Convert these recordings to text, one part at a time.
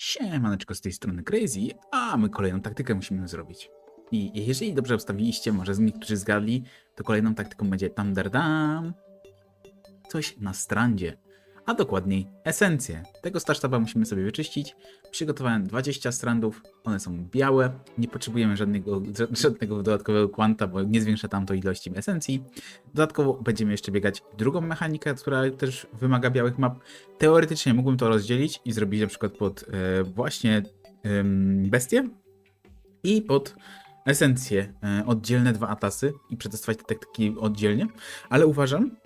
Siemaneczko z tej strony Crazy, a my kolejną taktykę musimy zrobić. I jeżeli dobrze ustawiliście, może z niektórzy zgadli, to kolejną taktyką będzie Dam. Coś na strandzie, a dokładniej esencję. Tego starsztaba musimy sobie wyczyścić. Przygotowałem 20 strandów, one są białe, nie potrzebujemy żadnego, żadnego dodatkowego kwanta, bo nie zwiększa tam to ilości esencji. Dodatkowo będziemy jeszcze biegać drugą mechanikę, która też wymaga białych map. Teoretycznie mógłbym to rozdzielić i zrobić na przykład pod e, właśnie em, bestię i pod esencję e, oddzielne dwa atasy i przetestować te taktyki oddzielnie, ale uważam,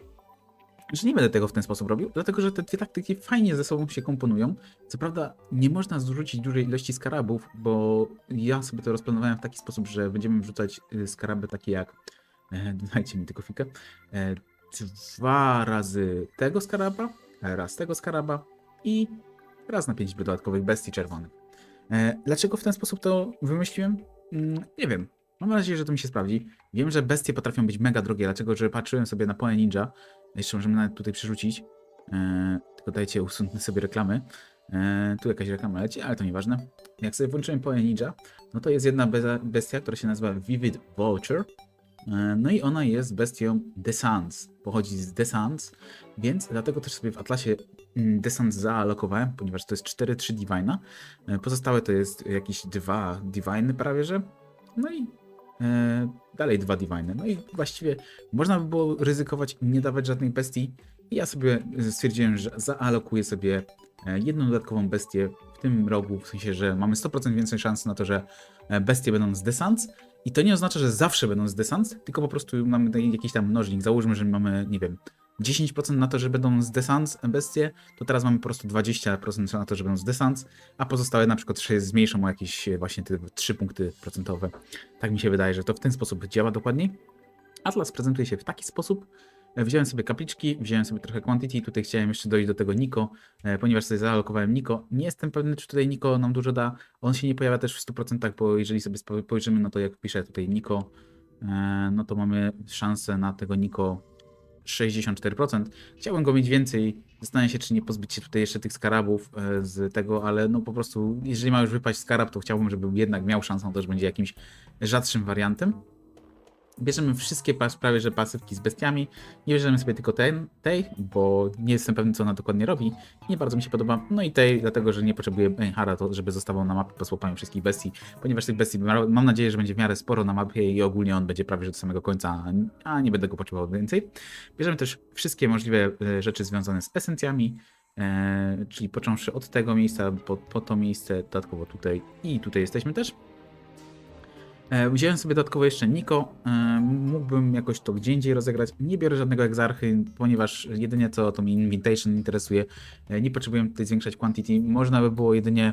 że nie będę tego w ten sposób robił, dlatego że te dwie taktyki fajnie ze sobą się komponują. Co prawda nie można zrzucić dużej ilości skarabów, bo ja sobie to rozplanowałem w taki sposób, że będziemy wrzucać y, skaraby takie jak, e, dajcie mi tylko fikę, e, dwa razy tego skaraba, raz tego skaraba i raz na pięć dodatkowych bestii czerwonych. E, Dlaczego w ten sposób to wymyśliłem? Mm, Nie wiem. Mam nadzieję, że to mi się sprawdzi. Wiem, że bestie potrafią być mega drogie, dlatego że patrzyłem sobie na Poe Ninja. Jeszcze możemy nawet tutaj przerzucić. E, tylko dajcie usunąć sobie reklamy. E, tu jakaś reklama leci, ale to nieważne. Jak sobie włączyłem Poe Ninja, no to jest jedna bestia, która się nazywa Vivid Vulture. E, No i ona jest bestią Descents. Pochodzi z Descents, więc dlatego też sobie w Atlasie mm, Descent zaalokowałem, ponieważ to jest 4-3 Divina. E, Pozostałe to jest jakieś dwa Divine prawie, że. No i dalej dwa Divine. No i właściwie można by było ryzykować nie dawać żadnej bestii. I ja sobie stwierdziłem, że zaalokuję sobie e, jedną dodatkową bestię w tym rogu, w sensie, że mamy 100% więcej szans na to, że e, bestie będą z Descents. I to nie oznacza, że zawsze będą z Descents, tylko po prostu mamy jakiś tam mnożnik. Załóżmy, że mamy, nie wiem, 10% na to, że będą z Descents bestie, to teraz mamy po prostu 20% na to, że będą z Descents, a pozostałe na przykład się zmniejszą o jakieś e, właśnie te 3 punkty procentowe. Tak mi się wydaje, że to w ten sposób działa dokładniej. Atlas prezentuje się w taki sposób. E, Wziąłem sobie kapliczki, wziąłem sobie trochę quantity, tutaj chciałem jeszcze dojść do tego Niko, e, ponieważ sobie zaalokowałem Niko. Nie jestem pewny, czy tutaj Niko nam dużo da. On się nie pojawia też w 100%, bo jeżeli sobie spojrzymy, no to jak piszę tutaj Niko, no to mamy szansę na tego Niko 64%. Chciałbym go mieć więcej. Zastanawiam się, czy nie pozbyć się tutaj jeszcze tych skarabów e, z tego, ale no po prostu, jeżeli ma już wypaść skarab, to chciałbym, żeby jednak miał szansę to, że będzie jakimś rzadszym wariantem. Bierzemy wszystkie prawie że pasywki z bestiami. Nie bierzemy sobie tylko ten, tej, bo nie jestem pewny, co ona dokładnie robi. Nie bardzo mi się podoba. No i tej, dlatego że nie potrzebuję Benhara, to żeby zostawał na mapie po złapaniu wszystkich bestii, ponieważ tych bestii ma- mam nadzieję, że będzie w miarę sporo na mapie i ogólnie on będzie prawie że do samego końca, a nie będę go potrzebował więcej. Bierzemy też wszystkie możliwe e, rzeczy związane z esencjami. E, czyli począwszy od tego miejsca po, po to miejsce, dodatkowo tutaj i tutaj jesteśmy też. E, Wziąłem sobie dodatkowo jeszcze Niko. E, Mógłbym jakoś to gdzie indziej rozegrać. Nie biorę żadnego egzarchy, ponieważ jedynie co to mi Invitation interesuje. E, Nie potrzebuję tutaj zwiększać quantity. Można by było jedynie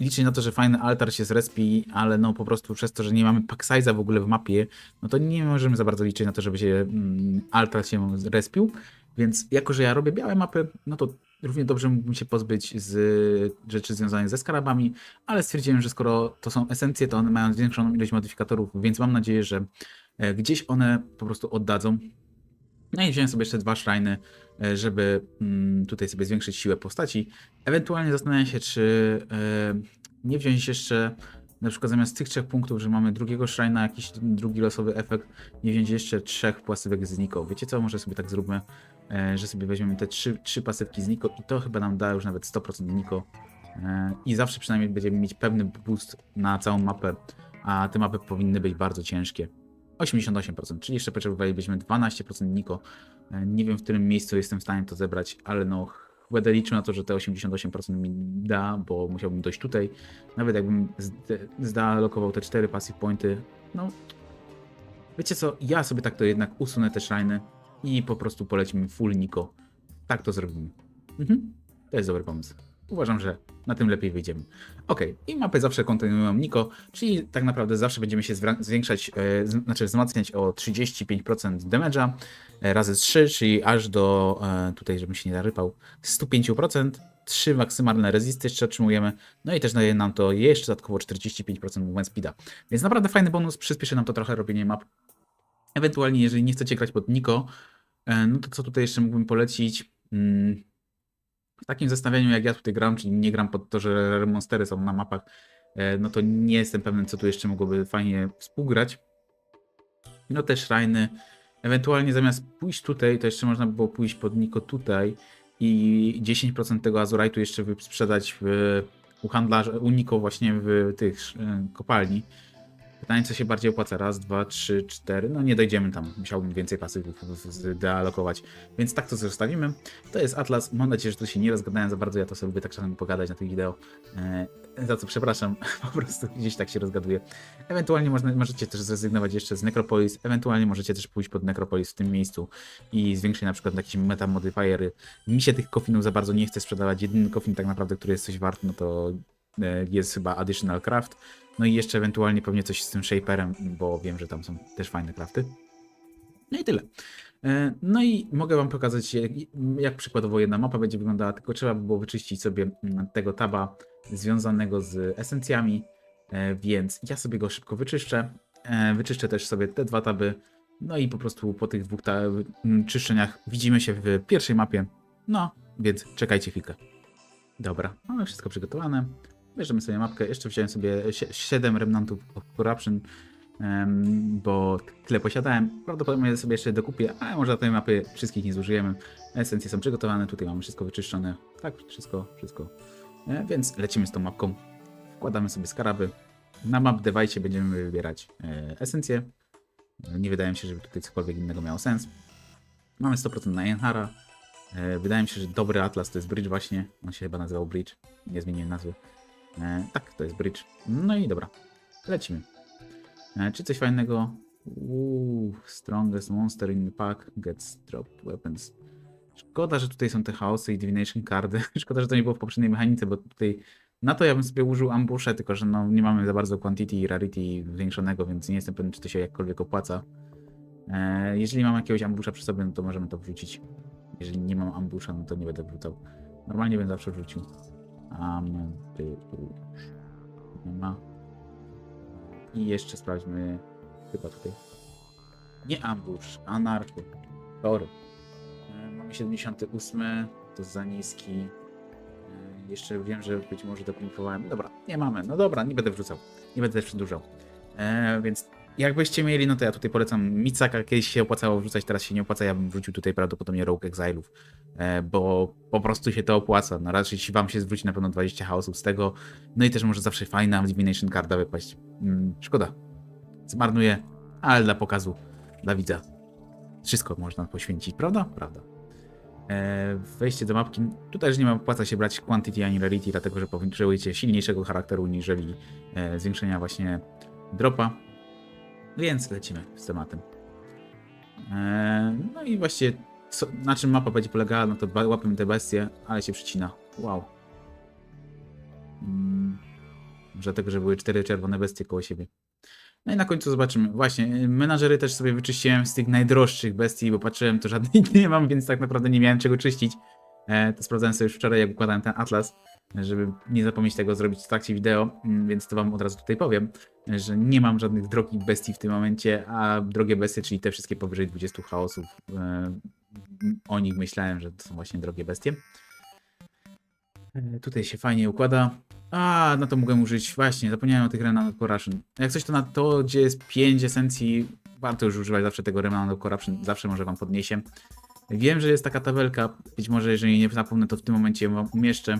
liczyć na to, że fajny altar się zrespi, ale no po prostu przez to, że nie mamy pack size'a w ogóle w mapie, no to nie możemy za bardzo liczyć na to, żeby się mm, altar się zrespił. Więc jako, że ja robię białe mapy, no to równie dobrze mógłbym się pozbyć z rzeczy związanych ze skarabami, ale stwierdziłem, że skoro to są esencje, to one mają zwiększoną ilość modyfikatorów, więc mam nadzieję, że e, gdzieś one po prostu oddadzą. No i wziąłem sobie jeszcze dwa shriny, e, żeby mm, tutaj sobie zwiększyć siłę postaci. Ewentualnie zastanawiam się, czy e, nie wziąć jeszcze na przykład zamiast tych trzech punktów, że mamy drugiego shrina, jakiś drugi losowy efekt, nie wziąć jeszcze trzech pasywek z Niko. Wiecie co, może sobie tak zróbmy, że sobie weźmiemy te trzy, trzy pasywki z Niko i to chyba nam da już nawet 100% Niko. E, I zawsze przynajmniej będziemy mieć pewny boost na całą mapę, a te mapy powinny być bardzo ciężkie. 88%, czyli jeszcze potrzebowalibyśmy 12% Niko. E, Nie wiem w którym miejscu jestem w stanie to zebrać, ale no będę liczył na to, że te 88% mi da, bo musiałbym dojść tutaj. Nawet jakbym zdealokował te 4 passive pointy, no wiecie co, ja sobie tak to jednak usunę te shriny i po prostu polecimy full Niko. Tak to zrobimy. Mhm. To jest dobry pomysł. Uważam, że na tym lepiej wyjdziemy. Ok, i mapy zawsze kontynuują Niko, czyli tak naprawdę zawsze będziemy się zwiększać, e, znaczy wzmacniać o 35% damage'a e, razy 3, czyli aż do, e, tutaj żebym się nie zarypał, 105%. 3 maksymalne rezisty jeszcze otrzymujemy, no i też daje nam to jeszcze dodatkowo 45% movement speeda. Więc naprawdę fajny bonus, przyspieszy nam to trochę robienie map. Ewentualnie, jeżeli nie chcecie grać pod Niko, e, no to co tutaj jeszcze mógłbym polecić? Mm, w takim zestawieniu jak ja tutaj gram, czyli nie gram pod to, że monstery są na mapach, e, no to nie jestem pewien, co tu jeszcze mogłoby fajnie współgrać. No te shriny, ewentualnie zamiast pójść tutaj, to jeszcze można by było pójść pod Niko tutaj i 10% tego azurite'u jeszcze sprzedać w, u handlarza, u Niko właśnie w tych e, kopalni. Pytanie, co się bardziej opłaca? Raz, dwa, trzy, cztery. No nie dojdziemy tam. Musiałbym więcej kasy zdealokować. Więc tak to zostawimy. To jest Atlas. Mam nadzieję, że tu się nie rozgadałem za bardzo. Ja to sobie lubię tak czasem pogadać na tych wideo. E, za co przepraszam. Po prostu gdzieś tak się rozgaduję. Ewentualnie można, możecie też zrezygnować jeszcze z Necropolis. Ewentualnie możecie też pójść pod Necropolis w tym miejscu i zwiększyć na przykład jakieś meta modifiery. Mi się tych kofinów za bardzo nie chce sprzedawać. Jedyny kofin tak naprawdę, który jest coś wart, no to jest chyba Additional Craft. No i jeszcze ewentualnie pewnie coś z tym shaperem, bo wiem, że tam są też fajne crafty. No i tyle. E, No i mogę wam pokazać, jak, jak przykładowo jedna mapa będzie wyglądała, tylko trzeba by było wyczyścić sobie mm, tego taba związanego z esencjami, e, więc ja sobie go szybko wyczyszczę. E, Wyczyszczę też sobie te dwa taby, no i po prostu po tych dwóch ta- m, czyszczeniach widzimy się w pierwszej mapie. No, więc czekajcie chwilkę. Dobra, mamy wszystko przygotowane. Bierzemy sobie mapkę. Jeszcze wziąłem sobie 7 remnantów corruption, bo tyle posiadałem. Prawdopodobnie sobie jeszcze dokupię, ale może tej mapy wszystkich nie zużyjemy. Esencje są przygotowane, tutaj mamy wszystko wyczyszczone. Tak, wszystko, wszystko. E, więc lecimy z tą mapką. Wkładamy sobie skaraby. Na map device będziemy wybierać e, esencje. Nie wydaje mi się, żeby tutaj cokolwiek innego miało sens. Mamy 100% na Enhara. E, Wydaje mi się, że dobry atlas to jest Bridge właśnie. On się chyba nazywał Bridge. Nie zmieniłem nazwy. E, tak, to jest bridge. No i dobra, lecimy. E, czy coś fajnego? Uuu, strongest monster in the pack gets dropped weapons. Szkoda, że tutaj są te chaosy i divination cardy. Szkoda, że to nie było w poprzedniej mechanice, bo tutaj na to ja bym sobie użył ambusha, tylko że no, nie mamy za bardzo quantity i rarity zwiększonego, więc nie jestem pewien, czy to się jakkolwiek opłaca. E, jeżeli mam jakiegoś ambusha przy sobie, no to możemy to wrzucić. Jeżeli nie mam ambusha, no to nie będę wrzucał. Normalnie bym zawsze wrzucił. Ambush. Nie ma. I jeszcze sprawdźmy. Chyba tutaj. Nie ambush, anarchy. Tory. E, Mamy 78, to za niski. E, Jeszcze wiem, że być może dopingowałem. Dobra, nie mamy. No dobra, nie będę wrzucał. Nie będę też przedłużał. E, więc jakbyście mieli, no to ja tutaj polecam Mitsaka. Kiedyś się opłacało wrzucać, teraz się nie opłaca. Ja bym wrzucił tutaj prawdopodobnie Rogue Exile'ów, e, bo po prostu się to opłaca. No raczej wam się zwróci na pewno 20 chaosów z tego. No i też może zawsze fajna Divination Carda wypaść. Mm, szkoda. Zmarnuję, ale dla pokazu, dla widza. Wszystko można poświęcić, prawda? Prawda. E, wejście do mapki. Tutaj też nie ma opłaca się brać quantity ani rarity, dlatego że potrzebujecie silniejszego charakteru niżeli e, zwiększenia właśnie dropa. Więc lecimy z tematem. E, no i właściwie co, na czym mapa będzie polegała, no to łapiemy te bestie, ale się przycina. Wow. Mm, może dlatego, że były cztery czerwone bestie koło siebie. No i na końcu zobaczymy. Właśnie, menażery też sobie wyczyściłem z tych najdroższych bestii, bo patrzyłem, to żadnej nie mam, więc tak naprawdę nie miałem czego czyścić. E, to sprawdzałem sobie już wczoraj, jak układałem ten atlas, żeby nie zapomnieć tego zrobić w trakcie wideo, mm, więc to wam od razu tutaj powiem, że nie mam żadnych drogich bestii w tym momencie, a drogie bestie, czyli te wszystkie powyżej 20 chaosów, e, o nich myślałem, że to są właśnie drogie bestie. E, Tutaj się fajnie układa. A, no to mogę użyć, właśnie, zapomniałem o tych Remnant Corruption. Jak coś to na to, gdzie jest 5 esencji, warto już używać zawsze tego Remnant Corruption, zawsze może wam podniesie. Wiem, że jest taka tabelka, być może jeżeli nie zapomnę, to w tym momencie ją umieszczę,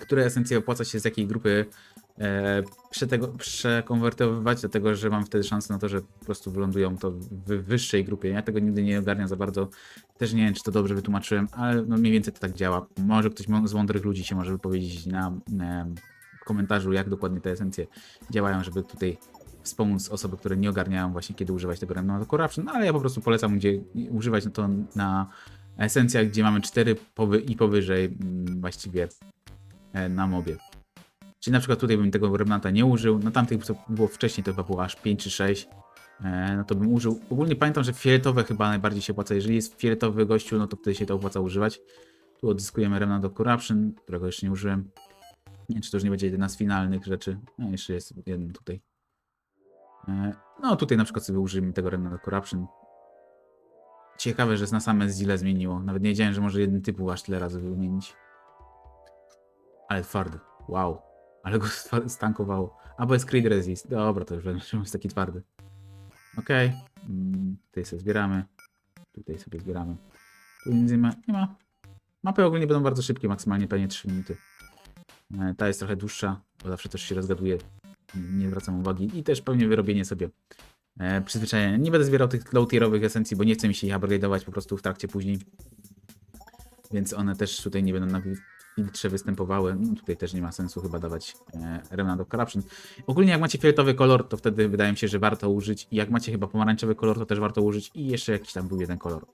które esencje opłaca się z jakiej grupy e, przetego, przekonwertowywać, dlatego że mam wtedy szansę na to, że po prostu wylądują to w wyższej grupie. Ja tego nigdy nie ogarniam za bardzo. Też nie wiem, czy to dobrze wytłumaczyłem, ale no mniej więcej to tak działa. Może ktoś z mądrych ludzi się może wypowiedzieć na em, komentarzu, jak dokładnie te esencje działają, żeby tutaj wspomóc osoby, które nie ogarniają właśnie, kiedy używać tego Remnant Corruption, no, ale ja po prostu polecam, gdzie używać to na esencjach, gdzie mamy 4 powy i powyżej mm, właściwie e, na mobie. Czyli na przykład tutaj bym tego Remnanta nie użył, na tamtych, co było wcześniej, to chyba było aż 5 czy 6, e, no to bym użył. Ogólnie pamiętam, że fioletowe chyba najbardziej się opłaca. Jeżeli jest fioletowy gościu, no to wtedy się to opłaca używać. Tu odzyskujemy Remnant of Corruption, którego jeszcze nie użyłem. Nie wiem, czy to już nie będzie jedna z finalnych rzeczy. No, jeszcze jest jeden tutaj. E, No tutaj na przykład sobie użyjemy tego Remnant of Corruption. Ciekawe, że na same zile zmieniło. Nawet nie wiedziałem, że może jeden typu aż tyle razy wymienić. Ale twardy. Wow. Ale go sta- stankowało. A bo jest Creed Resist. Dobra, to już będę jest taki twardy. Okej. Mm, Tutaj sobie zbieramy. Tutaj sobie zbieramy. Tu nie ma. Nie ma. Mapy ogólnie będą bardzo szybkie, maksymalnie pewnie 3 minuty. E, Ta jest trochę dłuższa, bo zawsze też się rozgaduje. Nie zwracam uwagi. I też pewnie wyrobienie sobie e, przyzwyczajenia. Nie będę zbierał tych low-tierowych esencji, bo nie chce mi się ich upgrade'ować po prostu w trakcie później. Więc one też tutaj nie będą na wi- filtrze występowały. No, tutaj też nie ma sensu chyba dawać e, Remnant of Corruption. Ogólnie jak macie fioletowy kolor, to wtedy wydaje mi się, że warto użyć. I jak macie chyba pomarańczowy kolor, to też warto użyć. I jeszcze jakiś tam był jeden kolor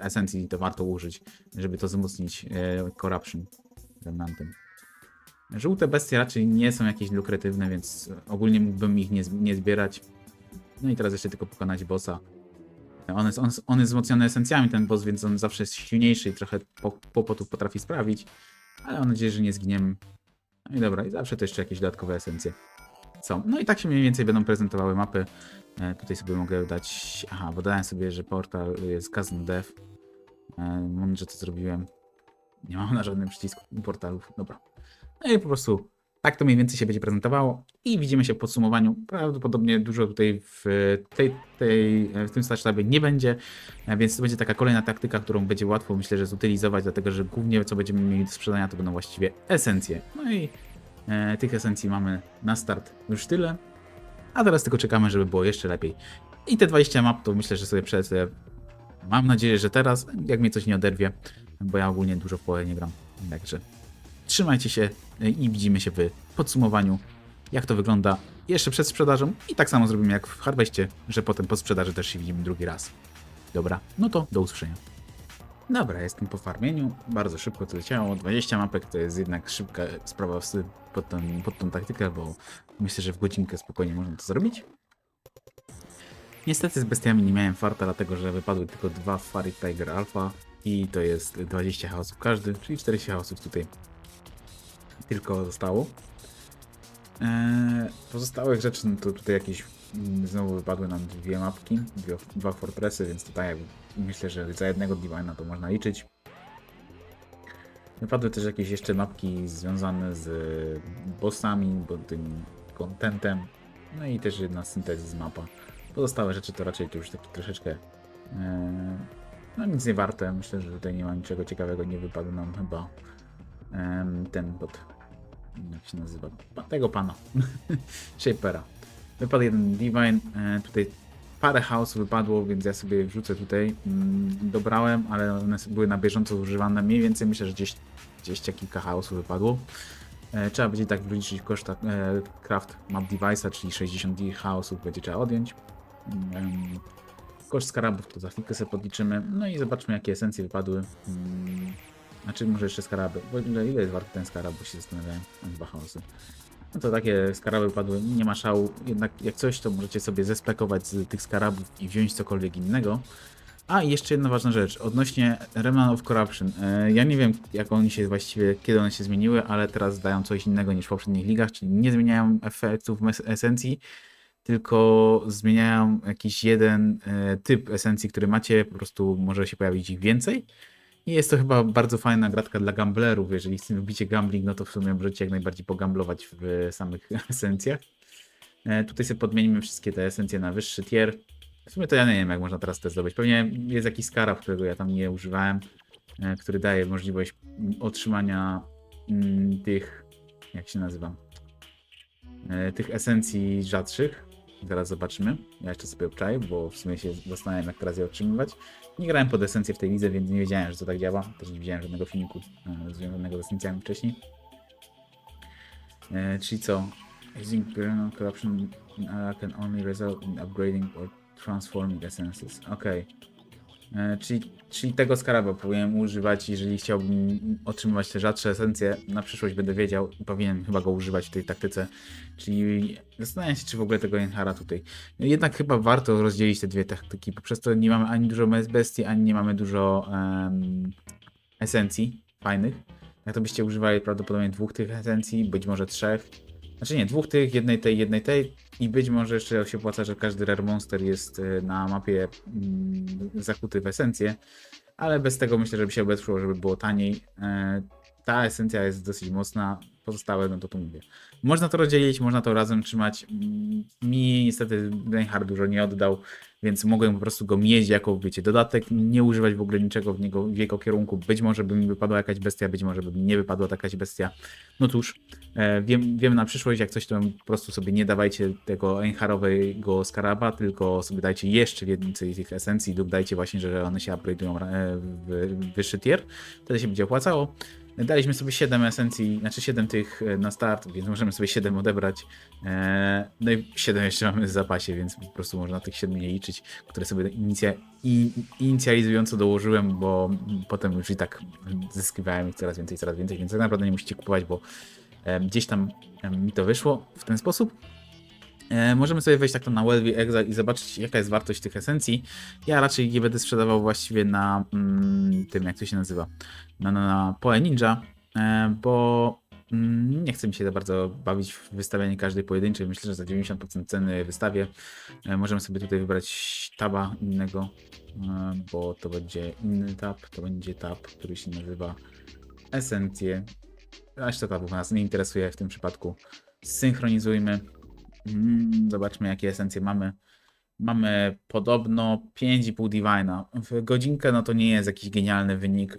esencji, to warto użyć, żeby to wzmocnić e, Corruption Remnantem. Żółte bestie raczej nie są jakieś lukratywne, więc ogólnie mógłbym ich nie, nie zbierać. No i teraz jeszcze tylko pokonać bossa. On jest, on, on jest wzmocniony esencjami, ten boss, więc on zawsze jest silniejszy i trochę po- kłopotów potrafi sprawić. Ale mam nadzieję, że nie zginiemy. No i dobra, i zawsze to jeszcze jakieś dodatkowe esencje są. No i tak się mniej więcej będą prezentowały mapy. E, tutaj sobie mogę dać... Aha, bo dałem sobie, że portal jest Cousin Death. E, mądrze to zrobiłem. Nie mam na żadnym przycisku portalów. Dobra. No i po prostu tak to mniej więcej się będzie prezentowało i widzimy się w podsumowaniu. Prawdopodobnie dużo tutaj w, tej, tej, w tym starsztabie nie będzie, więc to będzie taka kolejna taktyka, którą będzie łatwo myślę, że zutylizować, dlatego że głównie co będziemy mieli do sprzedania to będą właściwie esencje. No i e, tych esencji mamy na start już tyle, a teraz tylko czekamy, żeby było jeszcze lepiej. I te 20 map to myślę, że sobie przelecę. Mam nadzieję, że teraz, jak mnie coś nie oderwie, bo ja ogólnie dużo w pole nie gram. Także trzymajcie się i widzimy się w podsumowaniu, jak to wygląda jeszcze przed sprzedażą. I tak samo zrobimy jak w Harvestie, że potem po sprzedaży też się widzimy drugi raz. Dobra, no to do usłyszenia. Dobra, jestem po farmieniu. Bardzo szybko to leciało. 20 mapek to jest jednak szybka sprawa pod, tą, pod tą taktykę, bo myślę, że w godzinkę spokojnie można to zrobić. Niestety z bestiami nie miałem farta, dlatego że wypadły tylko dwa Fairy Tiger Alpha i to jest 20 chaosów każdy, czyli 40 chaosów tutaj tylko zostało. Eee, pozostałych rzeczy, no to tutaj jakieś mm, znowu wypadły nam dwie mapki, dwie, dwa fortressy, więc tutaj myślę, że za jednego Divina to można liczyć. Wypadły też jakieś jeszcze mapki związane z bossami, bo tym contentem, no i też jedna syntezis mapa. Pozostałe rzeczy to raczej to już taki troszeczkę e, no nic nie warte. Myślę, że tutaj nie ma niczego ciekawego, nie wypadł nam chyba ten pod jak się nazywa? Tego pana. Shapera. Wypadł jeden Divine. E, tutaj parę chaosów wypadło, więc ja sobie wrzucę tutaj. Mm, dobrałem, ale one były na bieżąco używane. Mniej więcej myślę, że gdzieś, gdzieś kilka chaosów wypadło. E, trzeba będzie tak wliczyć koszta e, craft map device'a, czyli 60 chaosów będzie trzeba odjąć. Mm, koszt skarabów to za chwilkę sobie podliczymy. No i zobaczmy jakie esencje wypadły. Znaczy może jeszcze skaraby. Bo ile, jest warty ten skarab, bo się zastanawiałem. Dwa chaosy. No to takie skaraby wypadły, nie ma szału. Jednak jak coś, to możecie sobie zespekować z tych skarabów i wziąć cokolwiek innego. A i jeszcze jedna ważna rzecz, odnośnie Remnant of Corruption. E, Ja nie wiem, jak oni się właściwie, kiedy one się zmieniły, ale teraz dają coś innego niż w poprzednich ligach, czyli nie zmieniają efektów esencji, tylko zmieniają jakiś jeden e, typ esencji, który macie, po prostu może się pojawić ich więcej. I jest to chyba bardzo fajna gratka dla gamblerów. Jeżeli lubicie gambling, no to w sumie możecie jak najbardziej pogamblować w samych esencjach. E, tutaj sobie podmienimy wszystkie te esencje na wyższy tier. W sumie to ja nie wiem, jak można teraz to zdobyć. Pewnie jest jakiś skarab, którego ja tam nie używałem, e, który daje możliwość otrzymania mm, tych, jak się nazywa, e, tych esencji rzadszych. Zaraz zobaczymy. Ja jeszcze sobie obczaję, bo w sumie się zastanawiam, jak teraz je otrzymywać. Nie grałem pod esencję w tej lidze, więc nie wiedziałem, że to tak działa. Też nie widziałem żadnego filmiku związanego z esencjami wcześniej. E, czyli co? Using Burnout Corruption can only result in upgrading or transforming essences. Okej. E, Czyli, czyli tego skaraba powinienem używać, jeżeli chciałbym otrzymywać te rzadsze esencje. Na przyszłość będę wiedział i powinienem chyba go używać w tej taktyce. Czyli zastanawiam się, czy w ogóle tego Enhara tutaj. Jednak chyba warto rozdzielić te dwie taktyki, bo przez to nie mamy ani dużo bestii, ani nie mamy dużo em, esencji fajnych. Jak to byście używali prawdopodobnie dwóch tych esencji, być może trzech. Znaczy nie, dwóch tych, jednej tej, jednej tej i być może jeszcze się opłaca, że każdy Rare Monster jest e, na mapie mm, zakuty w esencję, ale bez tego myślę, żeby się obeszło, żeby było taniej. E, ta esencja jest dosyć mocna, pozostałe, no to tu mówię. Można to rozdzielić, można to razem trzymać. Mm, Mi niestety Reinhardt dużo nie oddał, więc mogłem po prostu go mieć jako, wiecie, dodatek, nie używać w ogóle niczego w, niego, w jego kierunku. Być może by mi wypadła jakaś bestia, być może by mi nie wypadła jakaś bestia. No cóż, e, wiem, wiem na przyszłość, jak coś to po prostu sobie nie dawajcie tego Einharowego skaraba, tylko sobie dajcie jeszcze więcej tych esencji lub dajcie właśnie, że one się upgrade'ują e, w wyższy tier. Wtedy się będzie opłacało. Daliśmy sobie 7 esencji, znaczy 7 tych e, na start, więc możemy sobie 7 odebrać. E, No i 7 jeszcze mamy w zapasie, więc po prostu można tych 7 nie liczyć, które sobie inicja, inicjalizująco dołożyłem, bo potem już i tak zyskiwałem ich coraz więcej, coraz więcej, więc tak naprawdę nie musicie kupować, bo e, gdzieś tam mi to wyszło w ten sposób. E, Możemy sobie wejść tak na Welby Exile i zobaczyć jaka jest wartość tych esencji. Ja raczej je będę sprzedawał właściwie na mm, tym, jak to się nazywa, na, na, na Poe Ninja, e, bo mm, nie chcę mi się za bardzo bawić w wystawianie każdej pojedynczej. Myślę, że za 90% ceny wystawię. E, Możemy sobie tutaj wybrać taba innego, bo to będzie inny tab, to będzie tab, który się nazywa Esencje. Reszta tabów nas nie interesuje w tym przypadku. Synchronizujmy. Mm, Zobaczmy, jakie esencje mamy. Mamy podobno 5,5 Divina. W godzinkę no to nie jest jakiś genialny wynik.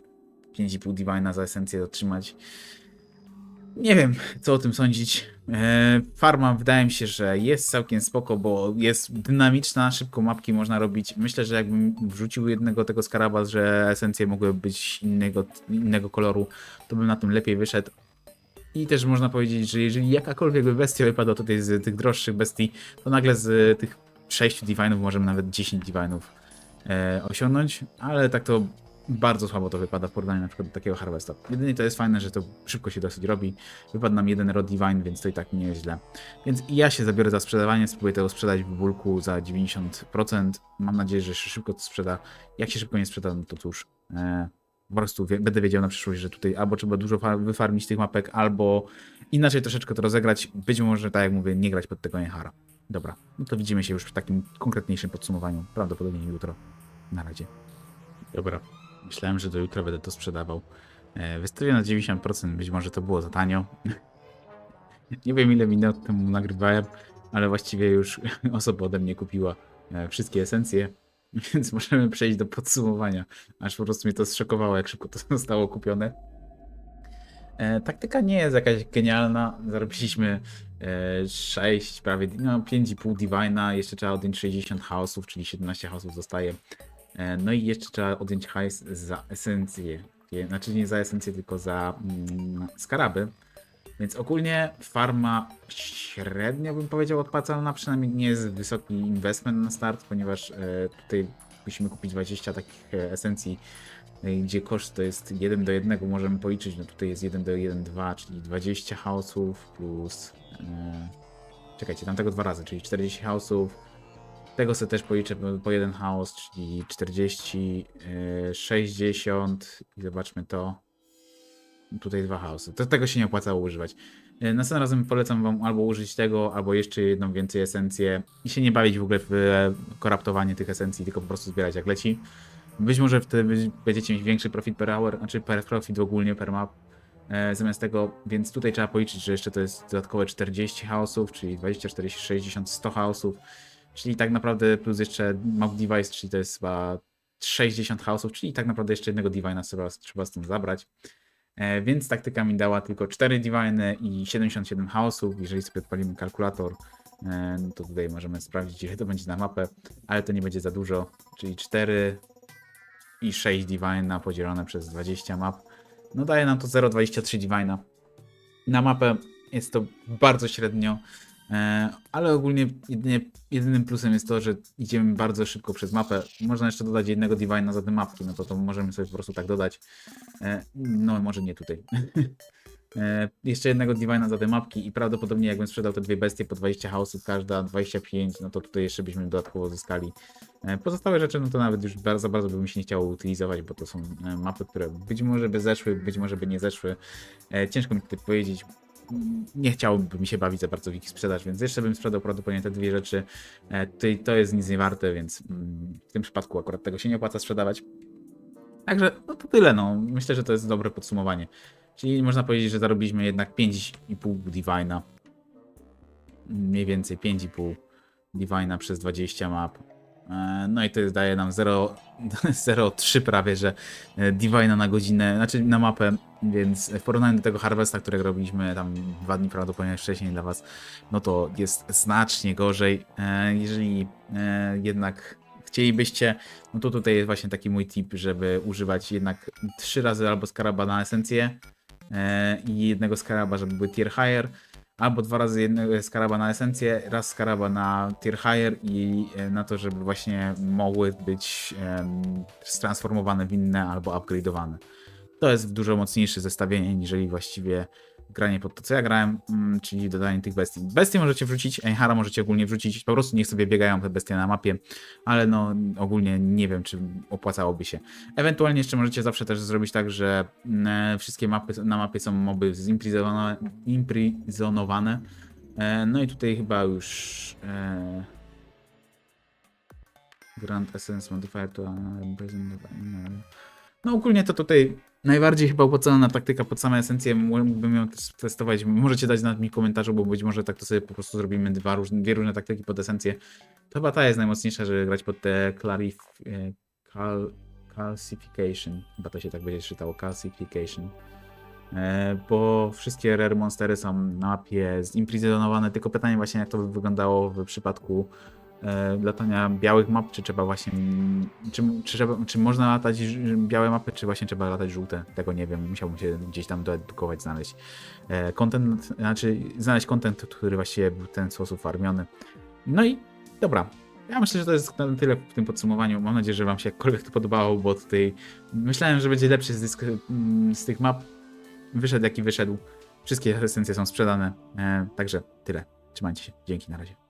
5,5 Divina za esencję otrzymać. Nie wiem, co o tym sądzić. E, Farma wydaje mi się, że jest całkiem spoko, bo jest dynamiczna, szybko mapki można robić. Myślę, że jakbym wrzucił jednego tego skaraba, że esencje mogły być innego, innego koloru, to bym na tym lepiej wyszedł. I też można powiedzieć, że jeżeli jakakolwiek bestia wypadła tutaj z tych droższych bestii, to nagle z tych 6 divinów możemy nawet 10 divinów e, osiągnąć, ale tak to bardzo słabo to wypada w porównaniu na przykład do takiego Harvesta. Jedynie to jest fajne, że to szybko się dosyć robi. Wypadł nam jeden Rod Divine, więc to i tak nie jest źle. Więc ja się zabiorę za sprzedawanie, spróbuję tego sprzedać w bulku za 90%. Mam nadzieję, że się szybko to sprzeda. Jak się szybko nie sprzeda, no to cóż, e, po prostu wie, będę wiedział na przyszłość, że tutaj albo trzeba dużo fa- wyfarmić tych mapek, albo inaczej troszeczkę to rozegrać. Być może, tak jak mówię, nie grać pod tego Enhara. Dobra, no to widzimy się już w takim konkretniejszym podsumowaniu. Prawdopodobnie jutro. Na razie. Dobra. Myślałem, że do jutra będę to sprzedawał. E, Wystawię na 90%, być może to było za tanio. Nie wiem ile minut temu nagrywałem, ale właściwie już osoba ode mnie kupiła e, wszystkie esencje, więc możemy przejść do podsumowania. Aż po prostu mnie to zszokowało, jak szybko to zostało kupione. E, taktyka nie jest jakaś genialna. Zarobiliśmy e, 6, prawie no, 5,5 Divina, jeszcze trzeba odjąć 60 chaosów, czyli 17 chaosów zostaje. E, No i jeszcze trzeba odjąć hajs za esencję. Znaczy nie za esencję, tylko za mm, skaraby. Więc ogólnie farma średnio bym powiedział odpłacalna, przynajmniej nie jest wysoki inwestment na start, ponieważ e, tutaj musimy kupić 20 takich e, esencji, e, gdzie koszt to jest 1 do 1, możemy policzyć, no tutaj jest 1 do 1, 2, czyli 20 chaosów plus... Czekajcie, tam tego dwa razy, czyli 40 chaosów, tego sobie też policzę po- jeden chaos, czyli 40, e, 60 i zobaczmy to. Tutaj dwa chaosy. To tego się nie opłacało używać. E, Następnym razem polecam wam albo użyć tego, albo jeszcze jedną więcej esencję i się nie bawić w ogóle w e, koraptowanie tych esencji, tylko po prostu zbierać jak leci. Być może wtedy będziecie mieć większy profit per hour, znaczy per profit ogólnie per map. E, Zamiast tego, więc tutaj trzeba policzyć, że jeszcze to jest dodatkowe 40 chaosów, czyli 20, 40, 60, 100 chaosów. Czyli tak naprawdę plus jeszcze map device, czyli to jest chyba 60 chaosów, czyli tak naprawdę jeszcze jednego divina trzeba, trzeba z tym zabrać. E, więc taktyka mi dała tylko 4 diviny i 77 chaosów. Jeżeli sobie odpalimy kalkulator, e, no to tutaj możemy sprawdzić ile to będzie na mapę, ale to nie będzie za dużo, czyli 4 i 6 divina podzielone przez 20 map. No daje nam to 0,23 divina. Na mapę jest to bardzo średnio. E, Ale ogólnie jedynie, jedynym plusem jest to, że idziemy bardzo szybko przez mapę. Można jeszcze dodać jednego divina za te mapki, no to to możemy sobie po prostu tak dodać. E, No może nie tutaj. E, Jeszcze jednego divina za te mapki i prawdopodobnie jakbym sprzedał te dwie bestie po 20 chaosów każda, 25, no to tutaj jeszcze byśmy dodatkowo zyskali. Pozostałe rzeczy, no to nawet już bardzo, bardzo by mi się nie chciało utylizować, bo to są mapy, które być może by zeszły, być może by nie zeszły. Ciężko mi tutaj powiedzieć, nie chciałoby mi się bawić za bardzo w ich sprzedaż, więc jeszcze bym sprzedał prawdopodobnie te dwie rzeczy. E, to, to jest nic nie warte, więc mm, w tym przypadku akurat tego się nie opłaca sprzedawać. Także no to tyle, no. Myślę, że to jest dobre podsumowanie. Czyli można powiedzieć, że zarobiliśmy jednak 5,5 Divina. Mniej więcej 5,5 Divina przez 20 map. E, No i to jest, daje nam 0 0,3 prawie, że e, Divina na godzinę, znaczy na mapę, więc w porównaniu do tego Harvesta, którego robiliśmy tam dwa dni prawdopodobnie wcześniej dla Was, no to jest znacznie gorzej. E, Jeżeli jednak chcielibyście, no to tutaj jest właśnie taki mój tip, żeby używać jednak trzy razy albo skaraba na esencję i jednego skaraba, żeby były tier higher, albo dwa razy jednego skaraba na esencję, raz skaraba na tier higher i e, na to, żeby właśnie mogły być em, transformowane w inne albo upgrade'owane. To jest dużo mocniejsze zestawienie, niżeli właściwie granie pod to, co ja grałem, mm, czyli dodanie tych bestii. Bestie możecie wrzucić, Einhara możecie ogólnie wrzucić, po prostu niech sobie biegają te bestie na mapie, ale no ogólnie nie wiem, czy opłacałoby się. Ewentualnie jeszcze możecie zawsze też zrobić tak, że mm, wszystkie mapy na mapie są moby imprizonowane. E, no i tutaj chyba już e, Grand Essence Modifier to Imprisonowane. No ogólnie to tutaj najbardziej chyba opłacalna taktyka pod same esencje, mógłbym ją też testować. Możecie dać na mi komentarzu, bo być może tak to sobie po prostu zrobimy dwa różne, dwie różne taktyki pod esencję. To chyba ta jest najmocniejsza, żeby grać pod te clarif... e, Cal, calcification. Chyba to się tak będzie czytało, calcification. E, bo wszystkie rare monstery są na mapie zimprizonowane, tylko pytanie właśnie jak to by wyglądało w przypadku latania białych map, czy trzeba właśnie, czy, czy, trzeba, czy można latać białe mapy, czy właśnie trzeba latać żółte, tego nie wiem, musiałbym się gdzieś tam doedukować, znaleźć e, content, znaczy znaleźć content, który właściwie był w ten sposób farmiony. No i dobra, ja myślę, że to jest na tyle w tym podsumowaniu. Mam nadzieję, że Wam się jakkolwiek to podobało, bo tutaj myślałem, że będzie lepszy z, mm, z tych map. Wyszedł jaki wyszedł. Wszystkie esencje są sprzedane. E, także tyle. Trzymajcie się. Dzięki, na razie.